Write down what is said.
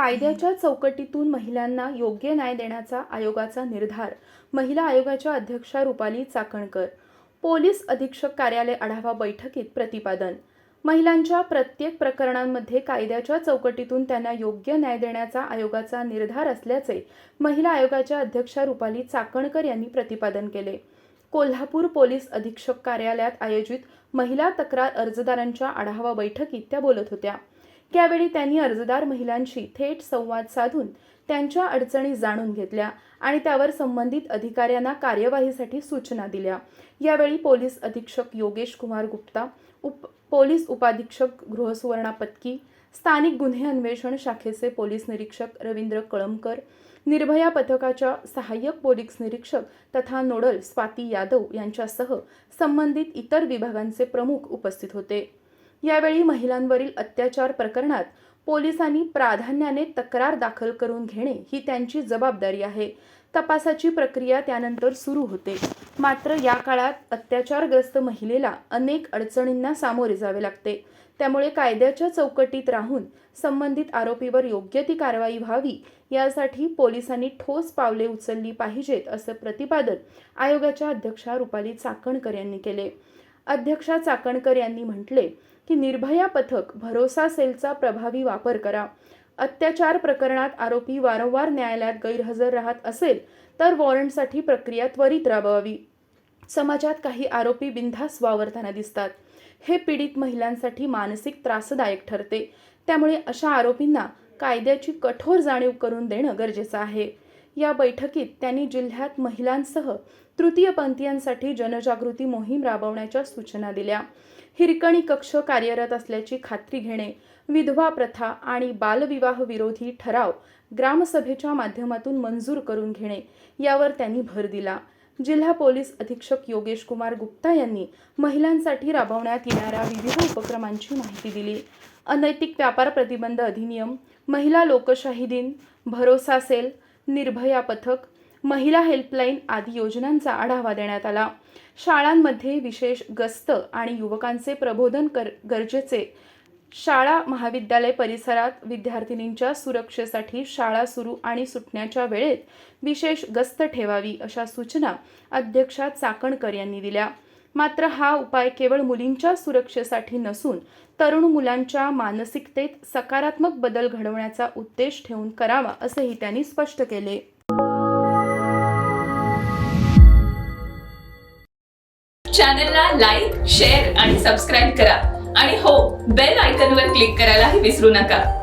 कायद्याच्या चौकटीतून महिलांना योग्य न्याय देण्याचा आयोगाचा निर्धार. महिला आयोगाच्या अध्यक्षा रुपाली चाकणकर. पोलीस अधीक्षक कार्यालय आढावा बैठकीत प्रतिपादन. महिलांच्या प्रत्येक प्रकरणांमध्ये कायद्याच्या चौकटीतून त्यांना योग्य न्याय देण्याचा आयोगाचा निर्धार असल्याचे महिला आयोगाच्या अध्यक्षा रुपाली चाकणकर यांनी प्रतिपादन केले. कोल्हापूर पोलीस अधीक्षक कार्यालयात आयोजित महिला तक्रार अर्जदारांच्या आढावा बैठकीत त्या बोलत होत्या. यावेळी त्यांनी अर्जदार महिलांशी थेट संवाद साधून त्यांच्या अडचणी जाणून घेतल्या आणि त्यावर संबंधित अधिकाऱ्यांना कार्यवाहीसाठी सूचना दिल्या. यावेळी पोलीस अधीक्षक योगेश कुमार गुप्ता उप पोलीस उपाधीक्षक गृहसुवर्णा पत्की स्थानिक गुन्हे अन्वेषण शाखेचे पोलीस निरीक्षक रवींद्र कळमकर निर्भया पथकाच्या सहाय्यक पोलीस निरीक्षक तथा नोडल स्वाती यादव यांच्यासह संबंधित इतर विभागांचे प्रमुख उपस्थित होते. यावेळी महिलांवरील अत्याचार प्रकरणात पोलिसांनी प्राधान्याने तक्रार दाखल करून घेणे ही त्यांची जबाबदारी आहे. तपासाची प्रक्रिया त्यानंतर सुरू होते. मात्र या काळात अत्याचारग्रस्त महिलेला अनेक अडचणींना सामोरे जावे लागते. त्यामुळे कायद्याच्या चौकटीत राहून संबंधित आरोपीवर योग्य ती कारवाई व्हावी यासाठी पोलिसांनी ठोस पावले उचलली पाहिजेत असं प्रतिपादन आयोगाच्या अध्यक्षा रुपाली चाकणकर यांनी केले. अध्यक्षा चाकणकर यांनी म्हटले की निर्भया पथक भरोसा सेलचा प्रभावी वापर करा. अत्याचार प्रकरणात आरोपी वारंवार न्यायालयात गैरहजर राहत असेल तर वॉरंटसाठी प्रक्रिया त्वरित राबवावी. समाजात काही आरोपी बिनधास वावरताना दिसतात. हे पीडित महिलांसाठी मानसिक त्रासदायक ठरते. त्यामुळे अशा आरोपींना कायद्याची कठोर जाणीव करून देणं गरजेचं आहे. या बैठकीत त्यांनी जिल्ह्यात महिलांसह तृतीयपंथीयांसाठी जनजागृती मोहीम राबवण्याच्या सूचना दिल्या. हिरकणी कक्ष कार्यरत असल्याची खात्री घेणे विधवा प्रथा आणि बालविवाह विरोधी ठराव ग्रामसभेच्या माध्यमातून मंजूर करून घेणे यावर त्यांनी भर दिला. जिल्हा पोलीस अधीक्षक योगेश कुमार गुप्ता यांनी महिलांसाठी राबवण्यात येणाऱ्या विविध उपक्रमांची माहिती दिली. अनैतिक व्यापार प्रतिबंध अधिनियम महिला लोकशाही दिन भरोसा सेल निर्भया पथक महिला हेल्पलाईन आदी योजनांचा आढावा देण्यात आला. शाळांमध्ये विशेष गस्त आणि युवकांचे प्रबोधन कर गरजेचे. शाळा महाविद्यालय परिसरात विद्यार्थिनींच्या सुरक्षेसाठी शाळा सुरू आणि सुटण्याच्या वेळेत विशेष गस्त ठेवावी अशा सूचना अध्यक्षा चाकणकर यांनी दिल्या. मात्र हा उपाय केवळ मुलींच्या सुरक्षेसाठी नसून तरुण मुलांच्या मानसिकतेत सकारात्मक बदल घडवण्याचा उद्देश ठेवून करावा असेही त्यांनी स्पष्ट केले. चॅनलला लाईक शेअर आणि सबस्क्राईब करा. आणि हो बेल आयकॉनवर क्लिक करायलाही विसरू नका.